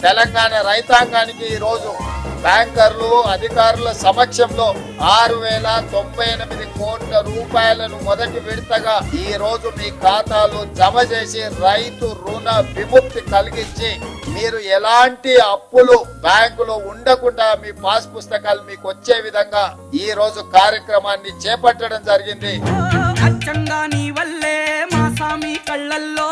తెలంగాణ రైతాంగానికి ఈరోజు బ్యాంకర్లు అధికారుల సమక్షంలో ఆరు వేల తొంభై ఎనిమిది కోట్ల రూపాయలను మొదటి విడతగా ఈ రోజు మీ ఖాతాలో జమ చేసి రైతు రుణ విముక్తి కలిగించి మీరు ఎలాంటి అప్పులు బ్యాంకులో ఉండకుండా మీ పాస్ పుస్తకాలు మీకు వచ్చే విధంగా ఈ రోజు కార్యక్రమాన్ని చేపట్టడం జరిగింది. వల్లే మా సామి కళ్ళల్లో